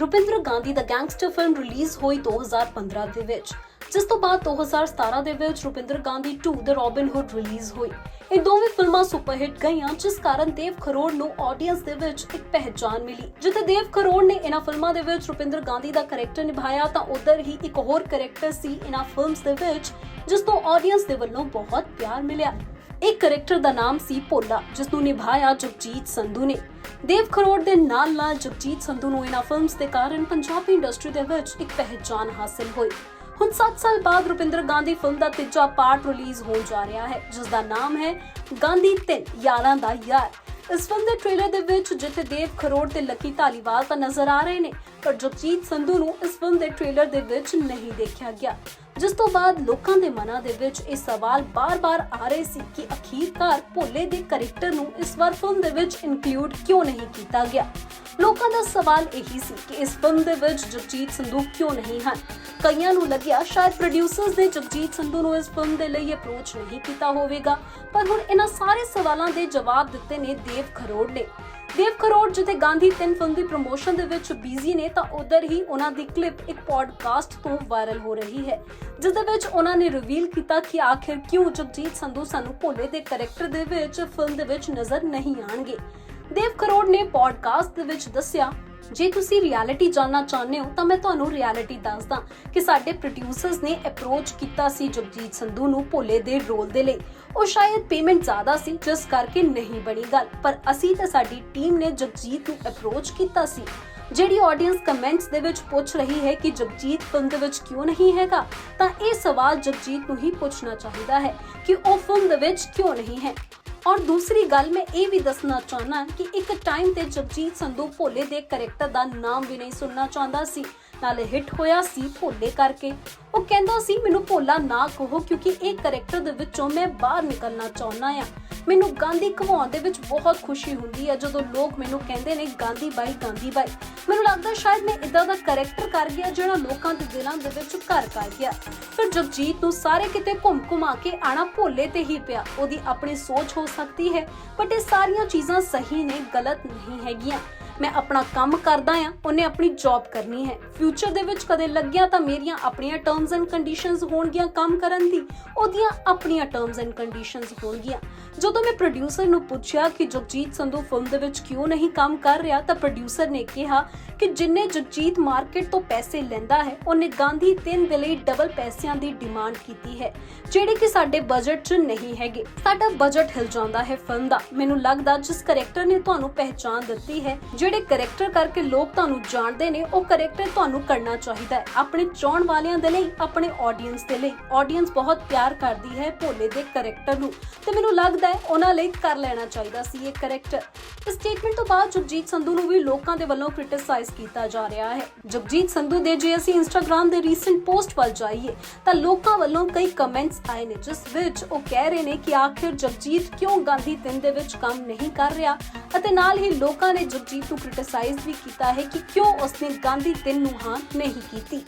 ਰੁਪਿੰਦਰ ਗਾਂਧੀ ਦਾ gangster film release ਹੋਈ 2015 ਦੇ ਵਿੱਚ, ਜਿਸ ਤੋਂ ਬਾਅਦ 2017 ਦੇ ਵਿੱਚ Rupinder Gandhi 2 the Robin Hood release ਹੋਈ। ਇਹ ਦੋਵੇਂ ਫਿਲਮਾਂ ਸੁਪਰਹਿੱਟ ਗਈਆਂ, ਜਿਸ ਕਾਰਨ ਦੇਵ ਖਰੋੜ ਨੂੰ ਆਡੀਅנס ਦੇ ਵਿੱਚ ਇੱਕ ਪਹਿਚਾਨ ਮਿਲੀ। ਜਿੱਥੇ ਦੇਵ ਖਰੋੜ ਨੇ ਇਹਨਾਂ ਫਿਲਮਾਂ ਦੇ ਵਿੱਚ ਰੁਪਿੰਦਰ ਗਾਂਧੀ ਦਾ ਕੈਰੈਕਟਰ ਨਿਭਾਇਆ, ਤਾਂ ਉਧਰ ਹੀ ਇੱਕ ਹੋਰ ਕੈਰੈਕਟਰ ਸੀ ਇਹਨਾਂ ਫਿਲਮਸ ਦੇ ਵਿੱਚ, ਜਿਸ ਤੋਂ ਆਡੀਅנס ਦੇ ਵੱਲੋਂ ਬਹੁਤ ਪਿਆਰ ਮਿਲਿਆ। ਇੱਕ ਕੈਰੈਕਟਰ ਦਾ ਨਾਮ ਸੀ ਭੋਲਾ ਜਿਸ ਨੂੰ ਨਿਭਾਇਆ ਜਗਜੀਤ ਸੰਧੂ ਨੇ। ਦੇਵ ਖਰੋੜ ਦੇ ਨਾਲ ਨਾਲ ਜਗਜੀਤ ਸੰਧੂ ਨੂੰ ਇਹਨਾਂ ਫਿਲਮਸ ਦੇ ਕਾਰਨ ਪੰਜਾਬੀ ਇੰਡਸਟਰੀ ਦੇ ਵਿੱਚ ਇੱਕ ਪਹਿਚਾਨ ਹਾਸਲ ਹੋਈ। ਹੁਣ 7 ਸਾਲ ਬਾਅਦ ਰੁਪਿੰਦਰ ਗਾਂਧੀ ਫਿਲਮ ਦਾ ਤੀਜਾ ਪਾਰਟ ਰਿਲੀਜ਼ ਹੋਣ ਜਾ ਰਿਹਾ ਹੈ ਜਿਸ ਦਾ ਨਾਮ ਹੈ ਗਾਂਧੀ 3 ਯਾਰਾਂ ਦਾ ਯਾਰ। ਇਸ ਫਿਲਮ ਦੇ ਟ੍ਰੇਲਰ ਦੇ ਵਿੱਚ ਜਿੱਥੇ ਦੇਵ ਖਰੋੜ ਤੇ ਲੱਕੀ ਧਾਲੀਵਾਲ ਤਾਂ ਨਜ਼ਰ ਆ ਰਹੇ ਨੇ, ਪਰ ਜਗਜੀਤ ਸੰਧੂ ਨੂੰ ਇਸ ਫਿਲਮ ਦੇ ਟ੍ਰੇਲਰ ਦੇ ਵਿੱਚ ਨਹੀਂ ਦੇਖਿਆ ਗਿਆ। ਜਿਸ ਤੋਂ ਬਾਅਦ ਲੋਕਾਂ ਦੇ ਮਨਾਂ ਦੇ ਵਿੱਚ ਇਹ ਸਵਾਲ ਬਾਰ-ਬਾਰ ਆ ਰਹੇ ਸੀ ਕਿ ਅਖੀਰਕਾਰ ਭੋਲੇ ਦੇ ਕੈਰੈਕਟਰ ਨੂੰ ਇਸ ਵਾਰ ਫਿਲਮ ਦੇ ਵਿੱਚ ਇਨਕਲੂਡ ਕਿਉਂ ਨਹੀਂ ਕੀਤਾ ਗਿਆ? ਲੋਕਾਂ ਦਾ ਸਵਾਲ ਇਹੀ ਸੀ ਕਿ ਇਸ ਫਿਲਮ ਦੇ ਵਿੱਚ ਜਗਜੀਤ ਸੰਧੂ ਕਿਉਂ ਨਹੀਂ ਹਨ? ਕਈਆਂ ਨੂੰ ਲੱਗਿਆ ਸ਼ਾਇਦ ਪ੍ਰੋਡਿਊਸਰਸ ਨੇ ਜਗਜੀਤ ਸੰਧੂ ਨੂੰ ਇਸ ਫਿਲਮ ਦੇ ਲਈ ਅਪਰੋਚ ਨਹੀਂ ਕੀਤਾ ਹੋਵੇਗਾ, ਪਰ ਹੁਣ ਇਹਨਾਂ ਸਾਰੇ ਸਵਾਲਾਂ ਦੇ ਜਵਾਬ ਦਿੱਤੇ ਨੇ ਦੇਵ ਖਰੋੜ ਨੇ। ਦੇਵ ਖਰੋੜ ਜਿੱਥੇ ਗਾਂਧੀ 3 ਫਿਲਮ ਦੀ ਪ੍ਰੋਮੋਸ਼ਨ ਦੇ ਵਿੱਚ ਬਿਜ਼ੀ ਨੇ, ਤਾਂ ਉਧਰ ਹੀ ਉਹਨਾਂ ਦੀ ਕਲਿੱਪ ਇੱਕ ਪੋਡਕਾਸਟ ਤੋਂ ਵਾਇਰਲ ਹੋ ਰਹੀ ਹੈ, ਜਿਸ ਦੇ ਵਿੱਚ ਉਹਨਾਂ ਨੇ ਰਿਵੀਲ ਕੀਤਾ ਕਿ ਆਖਿਰ ਕਿਉਂ ਜਗਜੀਤ ਸੰਧੂ ਸਾਨੂੰ ਭੋਲੇ ਦੇ ਕੈਰੈਕਟਰ ਦੇ ਵਿੱਚ ਫਿਲਮ ਦੇ ਵਿੱਚ ਨਜ਼ਰ ਨਹੀਂ ਆਣਗੇ। ਦੇਵ ਖਰੋੜ ਨੇ ਪੋਡਕਾਸਟ ਦੇ ਵਿੱਚ ਦੱਸਿਆ ਜੇ ਤੁਸੀਂ ਰਿਐਲਿਟੀ ਜਾਨਣਾ ਚਾਹੁੰਦੇ ਹੋ, ਤਾਂ ਮੈਂ ਤੁਹਾਨੂੰ ਰਿਐਲਿਟੀ ਦੱਸਦਾ ਕਿ ਸਾਡੇ ਪ੍ਰੋਡਿਊਸਰਸ ਨੇ ਅਪਰੋਚ ਕੀਤਾ ਸੀ ਜਗਜੀਤ ਸੰਧੂ ਨੂੰ ਭੋਲੇ ਦੇ ਰੋਲ ਦੇ ਲਈ। ਉਹ ਸ਼ਾਇਦ ਪੇਮੈਂਟ ਜ਼ਿਆਦਾ ਸੀ, ਜਿਸ ਕਰਕੇ ਨਹੀਂ ਬਣੀ ਗੱਲ। ਪਰ ਅਸੀਂ ਤੇ ਸਾਡੀ ਟੀਮ ਨੇ ਜਗਜੀਤ ਨੂੰ ਅਪਰੋਚ ਕੀਤਾ ਸੀ, ਜਿਹੜੀ ਆਡੀਅנס ਕਮੈਂਟਸ ਦੇ ਵਿੱਚ ਪੁੱਛ ਰਹੀ ਹੈ ਕਿ ਜਗਜੀਤ ਫਿਲਮ ਦੇ ਵਿੱਚ ਕਿਉਂ ਨਹੀਂ ਹੈਗਾ, ਤਾਂ ਇਹ ਸਵਾਲ ਜਗਜੀਤ ਨੂੰ ਹੀ ਪੁੱਛਣਾ ਚਾਹੀਦਾ ਹੈ ਕਿ ਉਹ ਫਿਲਮ ਦੇ ਵਿੱਚ ਕਿਉਂ ਨਹੀਂ ਹੈ। ਔਰ ਦੂਸਰੀ ਗੱਲ ਮੈਂ ਇਹ ਵੀ ਦੱਸਣਾ ਚਾਹਨਾ ਕਿ ਇੱਕ ਟਾਈਮ ਤੇ ਜਗਜੀਤ ਸੰਧੂ ਭੋਲੇ ਦੇ ਕੈਰੈਕਟਰ ਦਾ ਨਾਮ ਵੀ ਨਹੀਂ ਸੁਣਨਾ ਚਾਹੁੰਦਾ ਸੀ। ਨਾਲੇ ਹਿੱਟ ਹੋਇਆ ਸੀ ਭੋਲੇ ਕਰਕੇ। ਉਹ ਕਹਿੰਦਾ ਸੀ, ਮੈਨੂੰ ਭੋਲਾ ਨਾ ਕਹੋ ਕਿਉਂਕਿ ਇਹ ਕੈਰੈਕਟਰ ਦੇ ਵਿੱਚੋਂ ਮੈਂ ਬਾਹਰ ਨਿਕਲਣਾ ਚਾਹੁੰਦਾ ਆ ਮੈਨੂੰ ਗਾਂਧੀ ਘਵਾਉਣ ਦੇ ਵਿੱਚ ਬਹੁਤ ਖੁਸ਼ੀ ਹੁੰਦੀ ਹੈ ਜਦੋਂ ਲੋਕ ਮੈਨੂੰ ਕਹਿੰਦੇ ਨੇ, ਗਾਂਧੀ ਬਾਈ ਗਾਂਧੀ ਬਾਈ। ਮੈਨੂੰ ਲੱਗਦਾ ਸ਼ਾਇਦ ਮੈਂ ਇਦਾਂ ਦਾ ਕੈਰੈਕਟਰ ਕਰ ਗਿਆ ਜਿਹੜਾ ਲੋਕਾਂ ਦੇ ਦਿਲਾਂ ਦੇ ਵਿੱਚ ਘਰ ਕਰ ਗਿਆ। ਫਿਰ ਜਗਜੀਤ ਨੂੰ ਸਾਰੇ ਕਿਤੇ ਘੁੰਮ ਘੁਮਾ ਕੇ ਆਣਾ ਭੋਲੇ ਤੇ ਹੀ ਪਿਆ। ਉਹਦੀ ਆਪਣੀ ਸੋਚ ਹੋ ਸਕਦੀ ਹੈ, ਬਟ ਇਹ ਸਾਰੀਆਂ ਚੀਜ਼ਾਂ ਸਹੀ ਨੇ, ਗਲਤ ਨਹੀਂ ਹੈਗੀਆਂ। ਮੈਂ ਆਪਣਾ ਕੰਮ ਕਰਦਾ ਆ ਉਹਨੇ ਆਪਣੀ ਜੌਬ ਕਰਨੀ ਹੈ। ਫਿਊਚਰ ਦੇ ਵਿੱਚ ਕਦੇ ਲੱਗਿਆ ਤਾਂ ਮੇਰੀਆਂ ਆਪਣੀਆਂ ਟਰਮਸ ਐਂਡ ਕੰਡੀਸ਼ਨਸ ਹੋਣਗੀਆਂ ਕੰਮ ਕਰਨ ਦੀ। ਉਹਦੀਆਂ ਆਪਣੀਆਂ ਟਰਮਸ ਐਂਡ ਕੰਡੀਸ਼ਨਸ ਹੋਣਗੀਆਂ। ਜਦੋਂ ਮੈਂ ਪ੍ਰੋਡਿਊਸਰ ਨੂੰ ਪੁੱਛਿਆ ਕਿ ਜਗਜੀਤ ਸੰਧੂ ਫਿਲਮ ਦੇ ਵਿੱਚ ਕਿਉਂ ਨਹੀਂ ਕੰਮ ਕਰ ਰਿਹਾ, ਤਾਂ ਪ੍ਰੋਡਿਊਸਰ ਨੇ ਕਿਹਾ ਕਿ ਜਿੰਨੇ ਜਗਜੀਤ ਮਾਰਕੀਟ ਤੋਂ ਪੈਸੇ ਲੈਂਦਾ ਹੈ, ਉਹਨੇ ਗਾਂਧੀ 3 ਦੇ ਲਈ ਡਬਲ ਪੈਸਿਆਂ ਦੀ ਡਿਮਾਂਡ ਕੀਤੀ ਹੈ, ਜਿਹੜੇ ਕਿ ਸਾਡੇ ਬਜਟ 'ਚ ਨਹੀਂ ਹੈਗੇ। ਸਾਡਾ ਬਜਟ ਹਿਲ ਜਾਂਦਾ ਹੈ ਫਿਲਮ ਦਾ। ਮੈਨੂੰ ਲੱਗਦਾ ਜਿਸ ਕੈਰੈਕਟਰ ਨੇ ਤੁਹਾਨੂੰ ਪਹਿਚਾਨ ਦਿੱਤੀ ਹੈ ਜਿਹੜੇ ਕੈਰੈਕਟਰ ਕਰਕੇ ਲੋਕ ਤੁਹਾਨੂੰ ਜਾਣਦੇ ਨੇ, ਉਹ ਕੈਰੈਕਟਰ ਤੁਹਾਨੂੰ ਕਰਨਾ ਚਾਹੀਦਾ ਹੈ। ਆਪਣੇ ਚਾਹਣ ਵਾਲਿਆਂ ਦੇ ਲਈ, ਆਪਣੇ ਆਡੀਅנס ਦੇ ਲਈ। ਆਡੀਅנס ਬਹੁਤ ਪਿਆਰ ਕਰਦੀ ਹੈ ਭੋਲੇ ਦੇ ਕੈਰੈਕਟਰ ਨੂੰ। ਤੇ ਮੈਨੂੰ ਲੱਗਦਾ ਹੈ ਉਹਨਾਂ ਲਈ ਕਰ ਲੈਣਾ ਚਾਹੀਦਾ ਸੀ ਇਹ ਕੈਰੈਕਟਰ ਇਸ ਸਟੇਟਮੈਂਟ ਤੋਂ ਬਾਅਦ ਜਗਜੀਤ ਸੰਧੂ ਨੂੰ ਵੀ ਲੋਕਾਂ ਦੇ ਵੱਲੋਂ ਕ੍ਰਿਟਿਸਾਈਜ਼ ਕੀਤਾ ਜਾ ਰਿਹਾ ਹੈ। ਜਗਜੀਤ ਸੰਧੂ ਦੇ ਜੇ ਅਸੀਂ ਇੰਸਟਾਗ੍ਰਾਮ ਦੇ ਰੀਸੈਂਟ ਪੋਸਟ ਵੱਲ ਜਾਈਏ, ਤਾਂ ਲੋਕਾਂ ਵੱਲੋਂ ਕਈ ਕਮੈਂਟਸ ਆਏ ਨੇ, ਜਿਸ ਵਿੱਚ ਉਹ ਕਹਿ ਰਹੇ ਨੇ ਕਿ ਆਖਿਰ ਜਗਜੀਤ ਕਿਉਂ ਗਾਂਧੀ ਤਿੰਨ ਦੇ ਵਿੱਚ ਕੰਮ ਨਹੀਂ ਕਰ ਰਿਹਾ? ਅਤੇ ਨਾਲ ਹੀ ਲੋਕਾਂ ਨੇ ਜਗਜੀਤ ਨੂੰ ਨੂੰ ਕ੍ਰਿਟਿਸਾਈਜ਼ ਵੀ ਕੀਤਾ ਹੈ ਕਿ ਕਿਉਂ ਉਸਨੇ ਗਾਂਧੀ 3 ਨੂੰ ਹਾਂ ਨਹੀਂ ਕੀਤੀ।